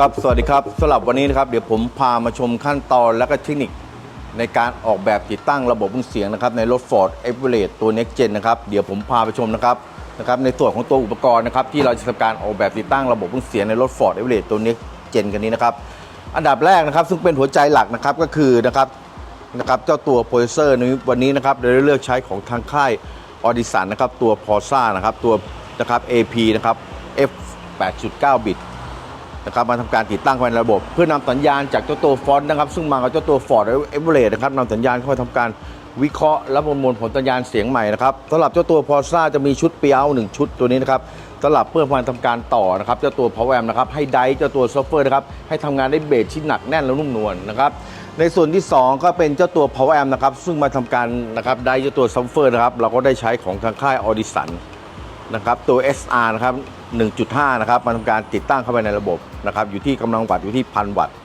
ครับ สวัสดีครับสำหรับวันนี้นะครับ เดี๋ยวผมพามาชมขั้นตอนและก็เทคนิค ในการออกแบบติดตั้งระบบเครื่องเสียงนะครับ ในรถ Ford e v e r e t ตัว Next Gen นะครับ เดี๋ยวผมพาไปชมนะครับนะครับ ในส่วนของตัวอุปกรณ์นะครับที่เราจะทำการออกแบบติดตั้งระบบเครื่องเสียงในรถ Ford e v e r e t ตัว Next Gen กันนี้นะครับ อันดับแรกนะครับซึ่งเป็นหัวใจหลักนะครับก็คือนะครับนะครับเจ้าตัวโปรเซอร์นี้วันนี้นะครับเราได้เลือกใช้ของทางค่ายออดิสันนะครับตัว p o r s a นะครับตัวนะครับ AP นะครับ F 8.9 บิต นะครับมาทำการติดตั้งภายในระบบ เพื่อนำสัญญาณจากเจ้าตัวฟอนต์นะครับ ซึ่งมากับเจ้าตัว Ford e v e r e s t นะครับนำสัญญาณเข้ามาทำการวิเคราะห์และประมวลผลสัญญาณเสียงใหม่นะครับสำหรับเจ้าตัว p o r s a จะมีชุดเปียวหนึ่งชุดตัวนี้นะครับสำหรับเพื่อมาทำการต่อนะครับเจ้าตัว Power Amp นะครับให้ไดเจ้าตัวซอฟเฟอร์นะครับให้ทำงานได้เบสที่หนักแน่นและนุ่มนวลนะครับในส่วนที่ 2 ก็เป็นเจ้าตัว Power Amp นะครับ ซึ่งมาทำการนะครับไดร์เจ้าตัวซอฟเฟอร์นะครับ เราก็ได้ใช้ของทางค่าย Audison นะครับ ตัว SR นะครับ 1.5 นะครับมาทำการติดตั้งเข้าไปในระบบนะครับอยู่ที่กำลังวัตต์อยู่ที่พันวัตต์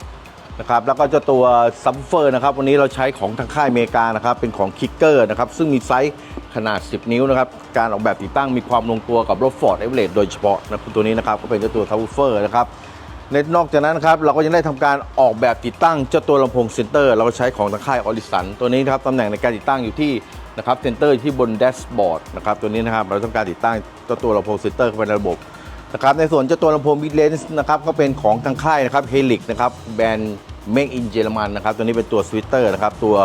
นะครับแล้วก็เจ้าตัวซับเฟอร์นะครับวันนี้เราใช้ของทางค่ายอเมริกานะครับเป็นของคิกเกอร์นะครับซึ่งมีไซส์ขนาด 10 นิ้วนะครับการออกแบบติดตั้งมีความลงตัวกับรถ Ford e v e r e s t โดยเฉพาะนะตัวนี้นะครับก็เป็นเจ้าตัวซับเฟอร์นะครับในนอกจากนั้นนะครับเราก็ยังได้ทำการออกแบบติดตั้งเจ้าตัวลำโพงเซนเตอร์เราก็ใช้ของทางค่ายออริสันตัวนี้นะครับตำแหน่งในการติดตั้งอยู่ที่นะครับเซนเตอร์ที่บนแดชบอร์ดนะครับตัวนี้นะครับเราทำการติดตั้งเจ้าตัวลำโพงเซนเตอร์เข้าไปในระบบ นะครับในส่วนเจ้าตัวลำโพงมิดเลนส์นะครับก็เป็นของทางค่ายนะครับเฮลิกนะครับแบรนด์เมกอินเยอรมันนะครับตัวนี้เป็นตัวสวิตเตอร์นะครับตัว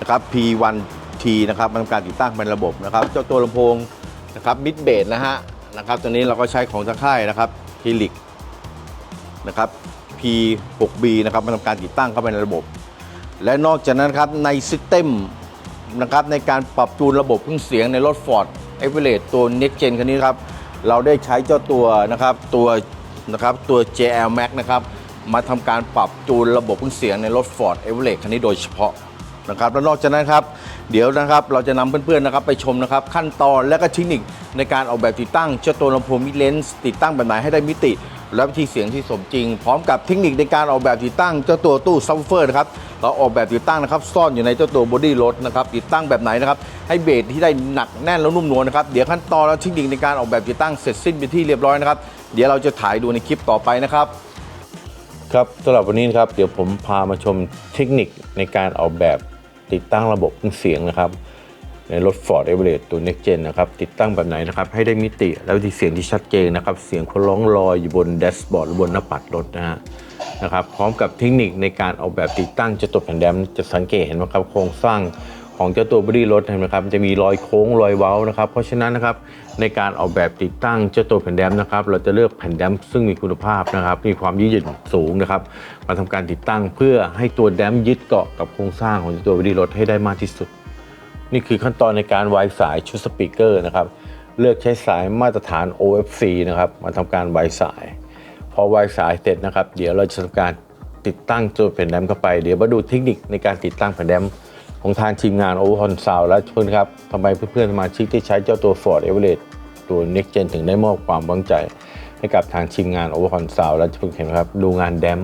นะครับ P1T นะครับมันทำการติดตั้งเป็นระบบนะครับเจ้าตัวลำโพงนะครับมิดเบสนะฮะนะครับตัวนี้เราก็ใช้ของทางค่ายนะครับเฮลิกนะครับ P6B นะครับมันทำการติดตั้งเข้าไปในระบบ และนอกจากนั้นครับในซิสเต็มนะครับในการปรับจูนระบบเครื่องเสียงในรถ Ford e v e r e s t ตัว Next Gen คันนี้ครับ เราได้ใช้เจ้าตัวนะครับตัวนะครับตัว JL Max นะครับมาทำการปรับจูนระบบเครื่องเสียงในรถ Ford e v e r e s t คันนี้โดยเฉพาะนะครับและนอกจากนั้นครับเดี๋ยวนะครับเราจะนำเพื่อนๆนะครับไปชมนะครับขั้นตอนและก็เทคนิคในการออกแบบติดตั้งเจ้าตัวลำโพงมิเลนส์ติดตั้งแบบไหนให้ได้มิติ และวิธีเสียงที่สมจริง พร้อมกับเทคนิคในการออกแบบติดตั้งเจ้าตัวตู้ซับเฟอร์นะครับเราออกแบบติดตั้งนะครับซ่อนอยู่ในเจ้าตัวบอดี้รถนะครับติดตั้งแบบไหนนะครับให้เบสที่ได้หนักแน่นและนุ่มนวลนะครับเดี๋ยวขั้นตอนและเทคนิคในการออกแบบติดตั้งเสร็จสิ้นเป็นที่เรียบร้อยนะครับเดี๋ยวเราจะถ่ายดูในคลิปต่อไปนะครับครับสำหรับวันนี้นะครับเดี๋ยวผมพามาชมเทคนิคในการออกแบบติดตั้งระบบเครื่องเสียงนะครับ ในรถ Ford e v e r e s t ตัว Next Gen นะครับติดตั้งแบบไหนนะครับให้ได้มิติและวิธีเสียงที่ชัดเจนนะครับเสียงเขาร้องลอยอยู่บนแดชบอร์ดหรือบนหน้าปัดรถนะฮะนะครับพร้อมกับเทคนิคในการออกแบบติดตั้งเจะตัวแผ่นแดมจะสังเกตเห็นไหมครับโครงสร้างของเจ้าตัวบอดี้รถเห็นไหมครับจะมีรอยโค้งรอยเว้านะครับเพราะฉะนั้นนะครับในการออกแบบติดตั้งเจ้าตัวแผ่นแดมนะครับเราจะเลือกแผ่นแดมซึ่งมีคุณภาพนะครับมีความยืดหยุ่นสูงนะครับมาทำการติดตั้งเพื่อให้ตัวแดมยึดเกาะกับโครงสร้างของเจ้าตัวบอดี้รถให้ได้มากที่สุด นี่คือขั้นตอนในการวายสายชุดสปีกเกอร์นะครับ เลือกใช้สายมาตรฐาน OFC นะครับ มาทำการวายสาย พอวายสายเสร็จนะครับ เดี๋ยวเราจะทำการติดตั้งตัวแผ่นแรมเข้าไป เดี๋ยวมาดูเทคนิคในการติดตั้งแผ่นแรมของทางทีมงาน o v e r h o n Sound และเพื่อนครับทำไมเพื่อนๆสมาชิกที่ใช้เจ้าตัว Ford e v e r e s t ตัว Next Gen ถึงได้มอบความวางใจ ให้กับทางทีมงาน o v e r h o n Sound และเพื่อนเห็นครับดูงานแดม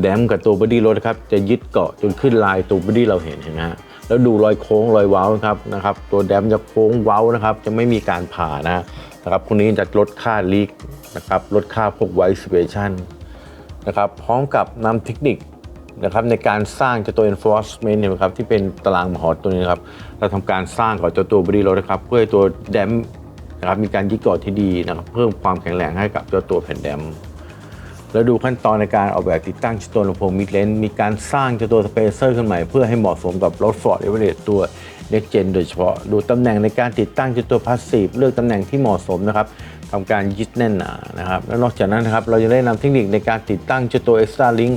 แดมกับตัวบอดี้รถครับจะยึดเกาะจนขึ้นลายตัวบอดี้เราเห็นเห็นไหมฮะ แล้วดูรอยโค้งรอยเว้านะครับนะครับ ตัวแดมจะโค้งเว้านะครับ จะไม่มีการผ่านะนะครับพวกนี้จะลดค่าลีกนะครับลดค่าพวกไวส์เบชันนะครับพร้อมกับนำเทคนิคนะครับในการสร้างเจ้าตัว enforcement เนี่ยนะครับที่เป็นตารางมหอตัวนี้นะครับเราทำการสร้างกับเจ้าตัวบอดี้รถนะครับ เพื่อให้ตัวแดมนะครับมีการยึดเกาะที่ดีนะครับ เพิ่มความแข็งแรงให้กับเจ้าตัวแผ่นแดม แล้วดูขั้นตอนในการออกแบบติดตั้งเจ้าตัวลำโพงมิดเลนมีการสร้างเจ้าตัวสเปเซอร์ขึ้นใหม่เพื่อให้เหมาะสมกับรถ Ford e v e r e s t ตัว Next Gen โดยเฉพาะ ดูตำแหน่งในการติดตั้งเจ้าตัวพาสซีฟเลือกตำแหน่งที่เหมาะสมนะครับทำการยึดแน่นหนานะครับแล้วนอกจากนั้นนะครับเราจะได้นำเทคนิคในการติดตั้งเจ้าตัว Extra Link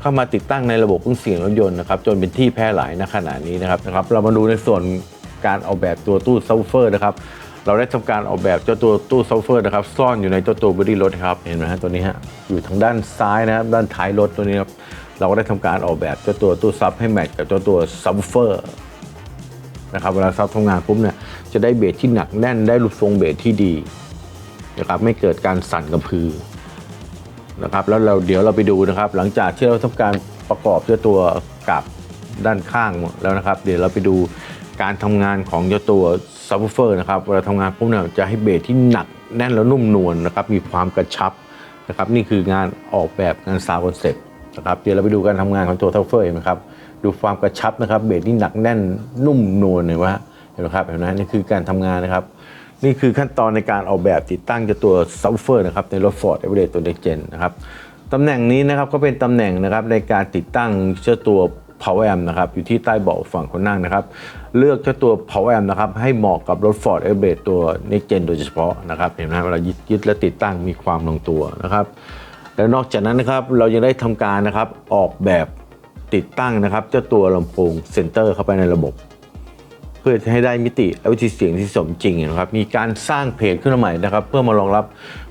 เข้ามาติดตั้งในระบบเครื่องเสียงรถยนต์นะครับจนเป็นที่แพร่หลายณขณะนี้นะครับนะครับเรามาดูในส่วนการออกแบบตัวตู้ซับเฟอร์นะครับ เราได้ทำการออกแบบเจ้าตัวตู้ซับเฟอร์นะครับซ่อนอยู่ในเจ้าตัวบอดี้รถครับเห็นไหมฮะตัวนี้ฮะอยู่ทางด้านซ้ายนะครับด้านท้ายรถตัวนี้ครับเราก็ได้ทำการออกแบบเจ้าตัวตู้ซับให้แมทกับเจ้าตัวซับเฟอร์นะครับเวลาซับทำงานปุ๊บเนี่ยจะได้เบสที่หนักแน่นได้รูปทรงเบสที่ดีนะครับไม่เกิดการสั่นกระพือนะครับแล้วเราเดี๋ยวเราไปดูนะครับ หลังจากที่เราทำการประกอบเจ้าตัวกับด้านข้างแล้วนะครับ เดี๋ยวเราไปดูการทำงานของเจ้าตัว ซับวูเฟอร์นะครับเวลาทำงานปุ๊บเนี่ยจะให้เบสที่หนักแน่นแล้วนุ่มนวลนะครับมีความกระชับนะครับนี่คืองานออกแบบงานซาวคอนเซ็ปต์นะครับเดี๋ยวเราไปดูการทำงานของตัวทัฟเฟอร์นะครับดูความกระชับนะครับเบสที่หนักแน่นนุ่มนวลเห็นไหมเห็นไหมครับเห็นไหมนี่คือการทำงานนะครับนี่คือขั้นตอนในการออกแบบติดตั้งเจ้าตัวซับเฟอร์นะครับในรถ Ford e v e r e s t ตัว Next Gen นะครับตำแหน่งนี้นะครับก็เป็นตำแหน่งนะครับในการติดตั้งเจ้าตัว Power Amp นะครับอยู่ที่ใต้เบาะฝั่งคนนั่งนะครับ เลือกเจ้าตัว Power Amp นะครับให้เหมาะกับรถ Ford e v e r e t ตัว Next Gen โดยเฉพาะนะครับเห็นไหมเวลายึดยึดและติดตั้งมีความลงตัวนะครับ แล้วนอกจากนั้นนะครับเรายังได้ทำการนะครับออกแบบติดตั้งนะครับเจ้าตัวลำโพงเซนเตอร์เข้าไปในระบบ เพื่อให้ได้มิติและวิธีเสียงที่สมจริงนะครับมีการสร้างเพจขึ้นมาใหม่นะครับ เพื่อมารองรับ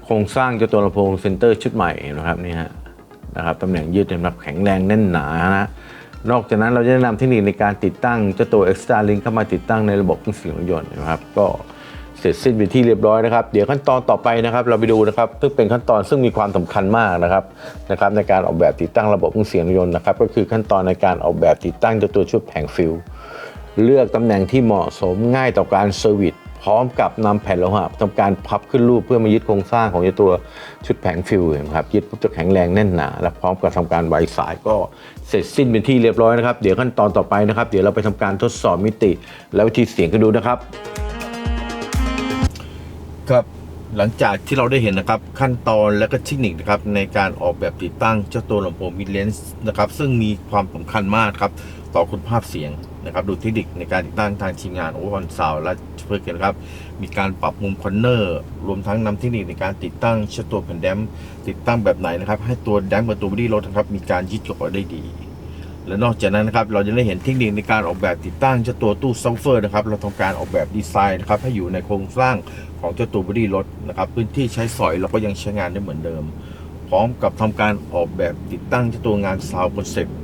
โครงสร้างเจ้าตัวลำโพงเซนเตอร์ชุดใหม่นะครับนี่ฮะนะครับตำแหน่งยืดนะครับแข็งแรงแน่นหนานะ นอกจากนั้นเราจะแนะนำเทคนิคในการติดตั้งเจ้าตัว Extra Link เข้ามาติดตั้งในระบบเครื่องเสียงรถยนต์นะครับ ก็เสร็จสิ้นเป็นที่เรียบร้อยนะครับ เดี๋ยวขั้นตอนต่อไปนะครับ เราไปดูนะครับ ซึ่งเป็นขั้นตอนซึ่งมีความสำคัญมากนะครับนะครับ ในการออกแบบติดตั้งระบบเครื่องเสียงรถยนต์นะครับ ก็คือขั้นตอนในการออกแบบติดตั้งเจ้าตัวชุดแผงฟิลเลือกตำแหน่งที่เหมาะสมง่ายต่อการเซอร์วิส พร้อมกับนำแผ่นโลหะทำการพับขึ้นรูปเพื่อมายึดโครงสร้างของตัวชุดแผงฟิวนะครับยึดปุ๊บจะแข็งแรงแน่นหนา และพร้อมกับทำการไวสายก็เสร็จสิ้นเป็นที่เรียบร้อยนะครับ เดี๋ยวขั้นตอนต่อไปนะครับ เดี๋ยวเราไปทำการทดสอบมิติ และวิธีเสียงกันดูนะครับ ครับหลังจากที่เราได้เห็นนะครับขั้นตอนและก็เทคนิคนะครับในการออกแบบติดตั้งเจ้าตัวลำโพงมิดเลนส์นะครับซึ่งมีความสำคัญมากครับ ต่อคุณภาพเสียงนะครับดูเทคนิคในการติดตั้งทางทีมงานโอเวอร์คอนซาวและเพื่อกันครับ มีการปรับมุมคอนเนอร์ รวมทั้งนำเทคนิคในการติดตั้งเจ้าตัวแผ่นแดมติดตั้งแบบไหนนะครับ ให้ตัวแดมกับตัวบอดี้รถนะครับ มีการยึดเกาะได้ดี และนอกจากนั้นนะครับ เราจะได้เห็นเทคนิคในการออกแบบติดตั้งเจ้าตัวตู้ซัฟเฟอร์นะครับ เราทำการออกแบบดีไซน์นะครับให้อยู่ในโครงสร้างของเจ้าตัวบอดี้รถนะครับ พื้นที่ใช้สอยเราก็ยังใช้งานได้เหมือนเดิม พร้อมกับทำการออกแบบติดตั้งเจ้าตัวงานซาวคอนเซ็ปต์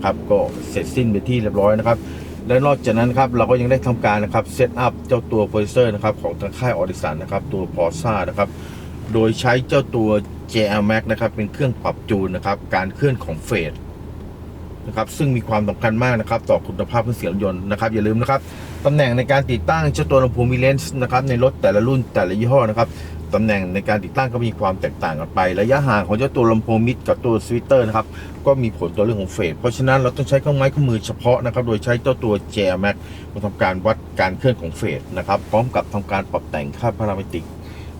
นะครับก็เสร็จสิ้นไปที่เรียบร้อยนะครับและนอกจากนั้นครับเราก็ยังได้ทำการนะครับเซตอัพเจ้าตัวโปรดิเซอร์นะครับของทางค่ายออดิสันนะครับตัวพอซ่านะครับโดยใช้เจ้าตัว JL Max นะครับเป็นเครื่องปรับจูนนะครับการเคลื่อนของเฟสนะครับซึ่งมีความสำคัญมากนะครับต่อคุณภาพเครื่องเสียงรถยนต์นะครับอย่าลืมนะครับตำแหน่งในการติดตั้งเจ้าตัวลำโพงมิเลนส์นะครับในรถแต่ละรุ่นแต่ละยี่ห้อนะครับ ตำแหน่งในการติดตั้งก็มีความแตกต่างกันไป ระยะห่างของเจ้าตัวลำโพงมิดกับตัวสวิตเตอร์นะครับ ก็มีผลต่อเรื่องของเฟสเพราะฉะนั้นเราต้องใช้เครื่องไม้เครื่องมือเฉพาะนะครับ โดยใช้เจ้าตัว j m a x มาทำการวัดการเคลื่อนของเฟสนะครับ พร้อมกับทำการปรับแต่งค่าพารามิติก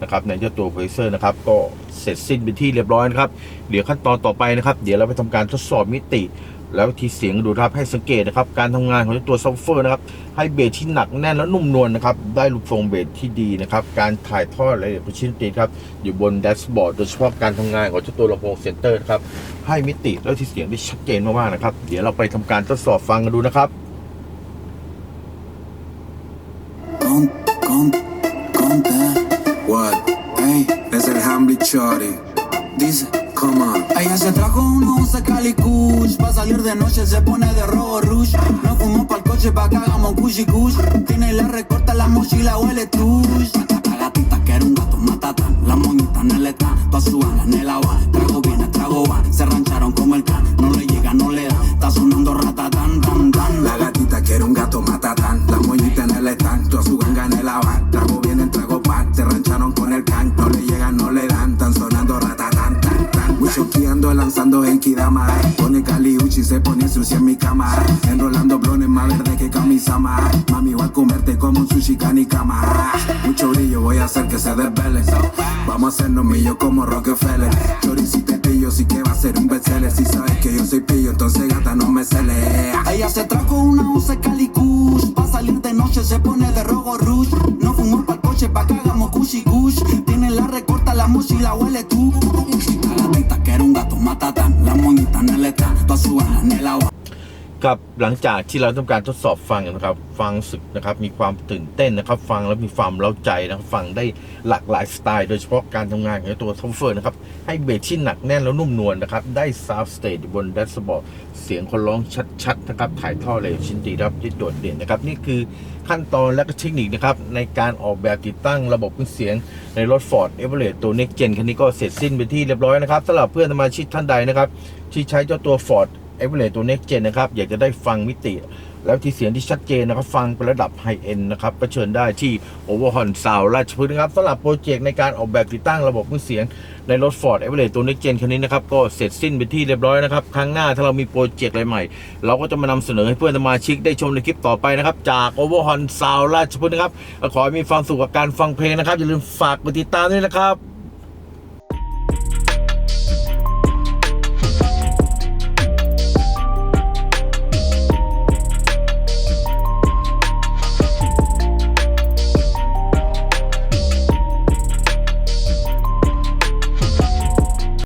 นะครับในเจ้าตัวโปรดิวเซอร์นะครับก็เสร็จสิ้นเป็นที่เรียบร้อยนะครับ เดี๋ยวขั้นตอนต่อไปนะครับ เดี๋ยวเราไปทำการทดสอบมิติ แล้ววิธีเสียงดูนะครับให้สังเกตนะครับ การทำงานของตัวซัฟเฟอร์นะครับ ให้เบสที่หนักแน่นและนุ่มนวลนะครับ ได้รูปทรงเบสที่ดีนะครับ การถ่ายทอดรายละเอียดของชิ้นดนตรีครับ อยู่บนแดชบอร์ดโดยเฉพาะการทำงานของเจ้าตัวลำโพงเซนเตอร์นะครับ ให้มิติและที่เสียงได้ชัดเจนมากๆนะครับ เดี๋ยวเราไปทำการทดสอบฟังกันดูนะครับ Con, con, conte. What? Ey, es el Hamlet Shorty. Dice, Ella se trajo un Cali Kush. Pa' salir de noche se pone de rojo rush. No fumo pa'l coche pa' que hagamos kushi kush. Tiene la recorta, la mochila huele tush. La gatita que era un gato matatán. La moñita en el están. Pa' su ala en el agua. Sushi canicama. Mucho brillo, voy a hacer que se desvele. Vamos a hacernos millo como Rockefeller. Choricito y pillo, sí que va a ser un bestseller. Si sabes que yo soy pillo, entonces gata no me cele. Ella se trajo una once calicush. Pa' salir de noche se pone de rojo rush. No fumo pa'l coche pa' que hagamos kush. Tiene la recorta, la mochila huele tú. กับหลังจากที่เราทำการทดสอบฟังนะครับ ฟังสึกนะครับ มีความตื่นเต้นนะครับ ฟังแล้วมีความเล้าใจนะครับฟังได้หลากหลายสไตล์ โดยเฉพาะการทำงานของตัวทัฟเฟอร์นะครับ ให้เบสที่หนักแน่นแล้วนุ่มนวลนะครับ ได้ซาวสเตจบนแดชบอร์ดเสียงคนร้องชัดๆนะครับ ถ่ายท่อเลยชิ้นดีรับที่โดดเด่นนะครับ นี่คือขั้นตอนและก็เทคนิคนะครับ ในการออกแบบติดตั้งระบบเครื่องเสียงในรถ Ford e v e r e s t ตัว Next Gen คันนี้ก็เสร็จสิ้นไปที่เรียบร้อยนะครับสำหรับเพื่อนสมาชิกท่านใดนะครับที่ใช้เจ้าตัว Ford เอเวอเรตัว Next Gen นะครับ อยากจะได้ฟังมิติ แล้วที่เสียงที่ชัดเจนนะครับ ฟังเป็นระดับไฮเอ็นนะครับก็เชิญได้ที่ Overhorn Sound ราชพฤกษ์นะครับสำหรับโปรเจกต์ในการออกแบบติดตั้งระบบเครื่องเสียงในรถ Ford e v e r e s t ตัว Next Gen คันนี้นะครับ ก็เสร็จสิ้นเป็นที่เรียบร้อยนะครับ ครั้งหน้าถ้าเรามีโปรเจกต์อะไรใหม่ เราก็จะมานำเสนอให้เพื่อนสมาชิกได้ชมในคลิปต่อไปนะครับจาก Overhorn Sound ราชพฤกษ์นะครับขอให้มีความสุขกับการฟังเพลงนะครับอย่าลืมฝากกดติดตามด้วยนะครับ